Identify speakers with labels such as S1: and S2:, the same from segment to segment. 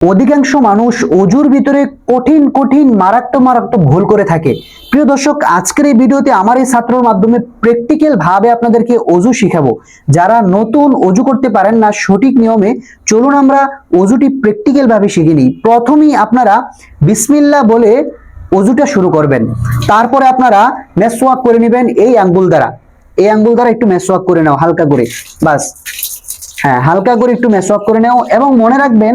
S1: অধিকাংশ মানুষ অজুর ভিতরে কঠিন কঠিন, মারাত্মক মারাত্মক ভুল করে থাকে। প্রিয় দর্শক, আজকের এই ভিডিওতে আমার এই ছাত্রর মাধ্যমে প্র্যাকটিক্যাল ভাবে আপনাদেরকে অজু শিখাবো। যারা নতুন অজু করতে পারেন না, সঠিক নিয়মে চলুন আমরা অজুটি প্র্যাকটিক্যাল ভাবে শিখে নিই। প্রথমেই আপনারা বিসমিল্লা বলে অজুটা শুরু করবেন। তারপরে আপনারা মেসওয়াক করে নেবেন এই আঙ্গুল দ্বারা। এই আঙ্গুল দ্বারা একটু মেসওয়াক করে নাও, হালকা করে। বাস। হ্যাঁ হালকা করে একটু মেসওয়াক করে নাও এবং মনে রাখবেন,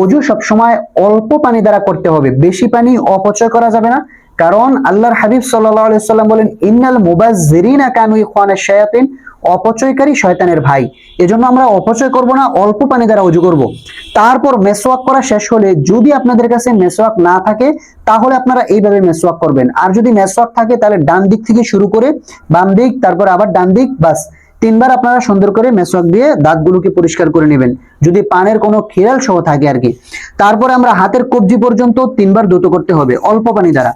S1: অজু সবসময় অল্প পানি দ্বারা করতে হবে। বেশি পানি অপচয় করা যাবে না। কারণ আল্লাহর হাবিব আলাইহি সাল্লাম বলেন, ইন্নাল মুবাজ্জিরিনা কানু ইখওয়ানাশ শায়াতিন। অপচয়কারী শয়তানের ভাই। এজন্য আমরা অপচয় করব না, অল্প পানি দ্বারা অজু করব। তারপর মেসওয়াক করা শেষ হলে যদি আপনাদের কাছে মেসওয়াক না থাকে, তাহলে আপনারা এইভাবে মেসওয়াক করবেন। আর যদি মেসওয়াক থাকে, তাহলে ডান দিক থেকে শুরু করে বাম দিক তারপর আবার ডান দিক বাস। তিনবার আপনারা সুন্দর করে মেসওয়াক দিয়ে দাঁতগুলোকে পরিষ্কার করে নেবেন। যদি পানের কোনো খেয়াল সহ থাকে আর কি। তারপরে আমরা হাতের কবজি পর্যন্ত তিনবার দ্রুত করতে হবে। অল্প পানি দ্বারা।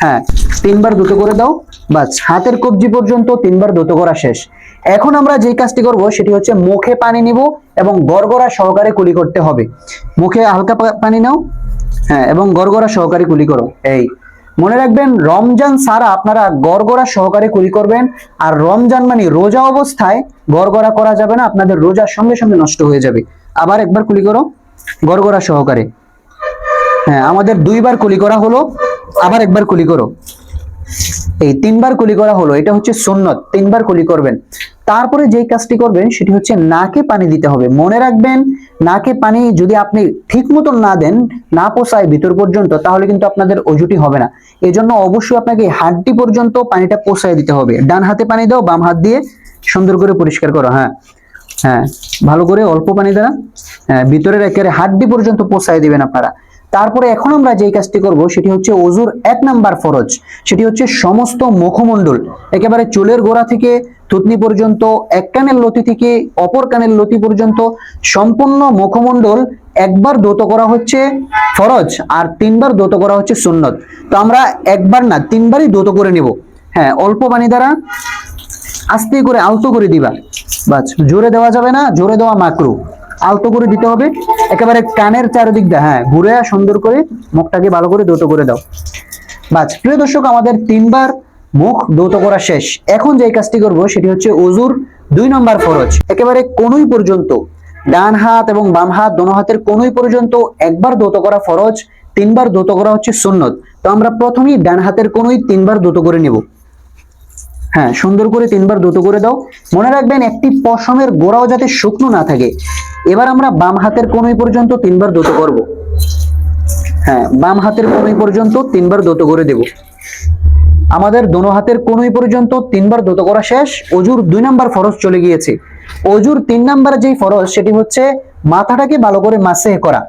S1: হ্যাঁ তিনবার দ্রুত করে দাও। বাস, হাতের কবজি পর্যন্ত তিনবার দ্রুত করা শেষ। এখন আমরা যেই কাজটি করব সেটি হচ্ছে মুখে পানি নিব এবং গড়গড়া সহকারে কুলি করতে হবে। মুখে হালকা পানি নাও। হ্যাঁ এবং গড়গড়া সহকারে কুলি করো। এই। মনে রাখবেন, রমজান সারা আপনারা গড়গড়া সহকারে কুলি করবেন, আর রমজান মানে রোজা অবস্থায় গড়গড়া করা যাবে না, আপনাদের রোজার সঙ্গে সঙ্গে নষ্ট হয়ে যাবে। আবার একবার কুলি করো, গড়গড়া সহকারে। হ্যাঁ আমাদের দুইবার কুলি করা হলো, আবার একবার কুলি করো। এই তিনবার কুলি করা হলো, এটা হচ্ছে সুন্নত, তিনবার কুলি করবেন। তারপরে যেই কাজটি করবেন সেটি হচ্ছে নাকে পানি দিতে হবে। মনে রাখবেন, নাকে পানি যদি আপনি ঠিক মতন না দেন, না পোষায় ভিতর পর্যন্ত, তাহলে কিন্তু আপনাদের অজুটি হবে না। এজন্য অবশ্যই আপনাকে হাড্ডি পর্যন্ত পানিটা পোষায় দিতে হবে। ডান হাতে পানি দাও, বাম হাত দিয়ে সুন্দর করে পরিষ্কার করো হ্যাঁ। হ্যাঁ ভালো করে অল্প পানি দ্বারা হ্যাঁ ভিতরের একেবারে হাড্ডি পর্যন্ত পোষায় দিবেন আপনারা। তারপরে এখন আমরা যেই কাজটি করব, সেটি হচ্ছে অজুর এক নাম্বার ফরজ। সেটি হচ্ছে সমস্ত মুখমণ্ডল, একেবারে চুলের গোড়া থেকে থুতনি পর্যন্ত, এক কানের লতি থেকে অপর কানের লতি পর্যন্ত সম্পূর্ণ মুখমণ্ডল একবার দৌত করা হচ্ছে ফরজ আর তিনবার দৌত করা হচ্ছে সুন্নত। তো আমরা একবার না, তিনবারই দৌত করে নিব। হ্যাঁ অল্প পানি দ্বারা আস্তে করে, আলতো করে দিবা। বাস, জোরে দেওয়া যাবে না, জোরে দেওয়া মাকরু। আলতো করে দিতে হবে। একেবারে কানের চারিদিক দিয়ে হ্যাঁ ঘুরে সুন্দর করে মুখটাকে ভালো করে দৌত করে দাও। বাস, প্রিয় দর্শক, আমাদের তিনবার মুখ দৌত করা শেষ। এখন যে কাজটি করব, সেটি হচ্ছে অজুর দুই নম্বর ফরজ। একেবারে কোনুই পর্যন্ত ডান হাত এবং বাম হাত দোনো হাতের কোনুই পর্যন্ত একবার দৌত করা ফরজ, তিনবার দৌত করা হচ্ছে সুন্নত। তো আমরা প্রথমেই ডান হাতের কোনুই তিনবার দৌত করে নিব। হ্যাঁ সুন্দর করে তিনবার দ্রুত করে দাও। মনে রাখবেন, একটি পশমের গোড়াও যাতে শুকনো না থাকে। এবার আমরা বাম হাতের কোনই পর্যন্ত তিনবার দ্রুত করব। হ্যাঁ বাম হাতের কোনই পর্যন্ত তিনবার দ্রুত করে দেব। আমাদের দোনো হাতের কোনই পর্যন্ত তিনবার দ্রুত করা শেষ, অজুর দুই নাম্বার ফরজ চলে গিয়েছে। অজুর তিন নাম্বার যেই ফরজ, সেটি হচ্ছে মাথাটাকে ভালো করে মাসে করা।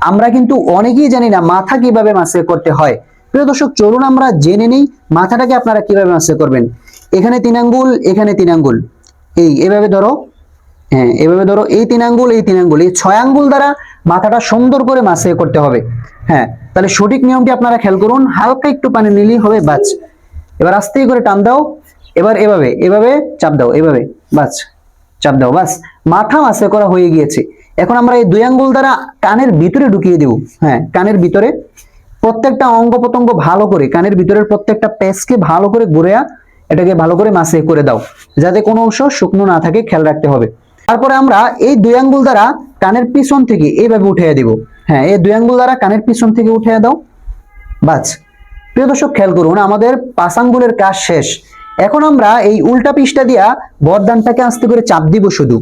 S1: আমরা কিন্তু অনেকেই জানি না মাথা কীভাবে মাসে করতে হয়। প্রিয় দর্শক, চলুন আমরা জেনে নেই মাথাটাকে আপনারা কীভাবে মাসে করবেন। এখানে তিন আঙ্গুল, এখানে তিন আঙ্গুল। এই, এভাবে ধরো। হ্যাঁ এভাবে ধরো। এই তিন আঙ্গুল, এই তিন আঙ্গুল। এই ছয় আঙ্গুল দ্বারা মাথাটা সুন্দর করে মাসে করতে হবে। হ্যাঁ তাহলে সঠিক নিয়মটি আপনারা খেয়াল করুন। হালকা একটু পানি নিলেই হবে, বাস। এবার আস্তে করে টান দাও। এবার এভাবে এভাবে চাপ দাও, এভাবে, বাস। চাপ দাও, বাস। মাথা মাসে করা হয়ে গিয়েছে। এখন আমরা এই দুই আঙ্গুল দ্বারা কানের ভিতরে ঢুকিয়ে দেব। হ্যাঁ কানের ভিতরে। প্রত্যেকটা অঙ্গ প্রত্যঙ্গ ভালো করে, কানের ভিতরের প্রত্যেকটা পেসকে ভালো করে ঘুরেয়া এটাকে ভালো করে মাসে করে দাও। যাতে কোনো অংশ শুকনো না থাকে, খেয়াল রাখতে হবে। তারপরে আমরা এই দুই আঙ্গুল দ্বারা কানের পিছন থেকে এইভাবে উঠিয়ে দিব। হ্যাঁ এই দুই আঙ্গুল দ্বারা কানের পিছন থেকে উঠিয়ে দাও। বাস প্রিয় দর্শক, খেয়াল করুন, আমাদের পাঁচ আঙ্গুলের কাজ শেষ। এখন আমরা এই উল্টা পিসটা দিয়া বরদানটাকে আস্তে করে চাপ দিব শুধু।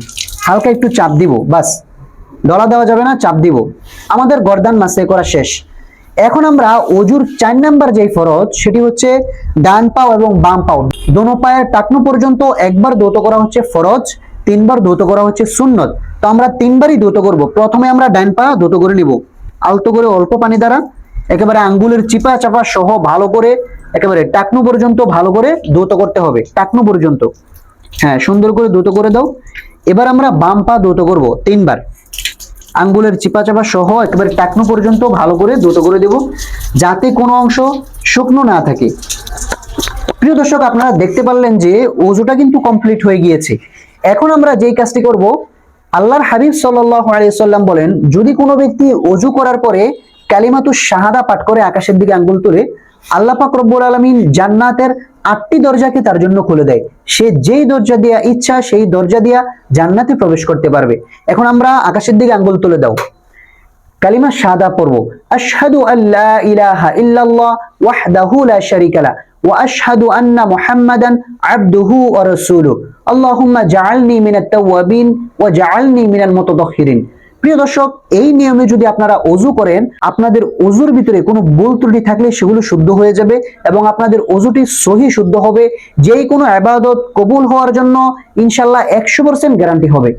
S1: হালকা একটু চাপ দিব বাস ডলা দেওয়া যাবে না, চাপ দিব। আমাদের গরদান মাসে করা শেষ। এখন আমরা অজুর চার নাম্বার যেই ফরজ, সেটি হচ্ছে ডান পাও এবং বাম পাও। দোনো পায়ের টাকনো পর্যন্ত একবার দৌত করা হচ্ছে ফরজ। তিনবার দৌত করা হচ্ছে সুন্নত। তো আমরা তিনবারই দৌত করব। প্রথমে আমরা ডান পা দৌত করে নিব। আলতো করে অল্প পানি দ্বারা একেবারে আঙ্গুলের চিপা চাপা সহ ভালো করে একেবারে টাকনো পর্যন্ত ভালো করে দৌত করতে হবে। টাকনো পর্যন্ত। হ্যাঁ সুন্দর করে দৌত করে দাও। এবার আমরা বাম পা দৌত করব তিনবার। আঙ্গুলের চিপা চাপা সহ একেবারে টাকনো পর্যন্ত ভালো করে দ্রুত করে দেব যাতে কোনো অংশ শুকনো না থাকে। প্রিয় দর্শক, আপনারা দেখতে পারলেন যে ওজোটা কিন্তু কমপ্লিট হয়ে গিয়েছে। এখন আমরা যেই কাজটি করব, আল্লাহর হাবিব সাল্লাল্লাহু আলাইহি সাল্লাম বলেন, যদি কোনো ব্যক্তি অজু করার পরে কালিমাতু শাহাদা পাঠ করে আকাশের দিকে আঙ্গুল তুলে, আল্লাহ পাক রব্বুল আলামিন জান্নাতের আটটি দরজাকে তার জন্য খুলে দেয়। সে যেই দরজা দিয়া ইচ্ছা, সেই দরজা দিয়া জান্নাতে প্রবেশ করতে পারবে। এখন আমরা আকাশের দিকে আঙ্গুল তুলে দাও। কালিমা শাহাদা পড়ব। আশহাদু আল্লা ইলাহা ইল্লাল্লাহ ওয়াহদাহু লা শারীকা মুহাম্মাদান আবদুহু ওয়া রাসূলুহু। আল্লাহুম্মা জাআলনি মিনাত তাওয়াবিন ওয়া জাআলনি মিনাল মুতাতাহহিরিন প্রিয় দর্শক, এই নিয়মে যদি আপনারা অজু করেন, আপনাদের অজুর ভিতরে কোনো ভুল ত্রুটি থাকলে সেগুলো শুদ্ধ হয়ে যাবে এবং আপনাদের অজুটি সহি শুদ্ধ হবে। যেই কোনো আবাদত কবুল হওয়ার জন্য ইনশাল্লাহ একশো পার্সেন্ট গ্যারান্টি হবে।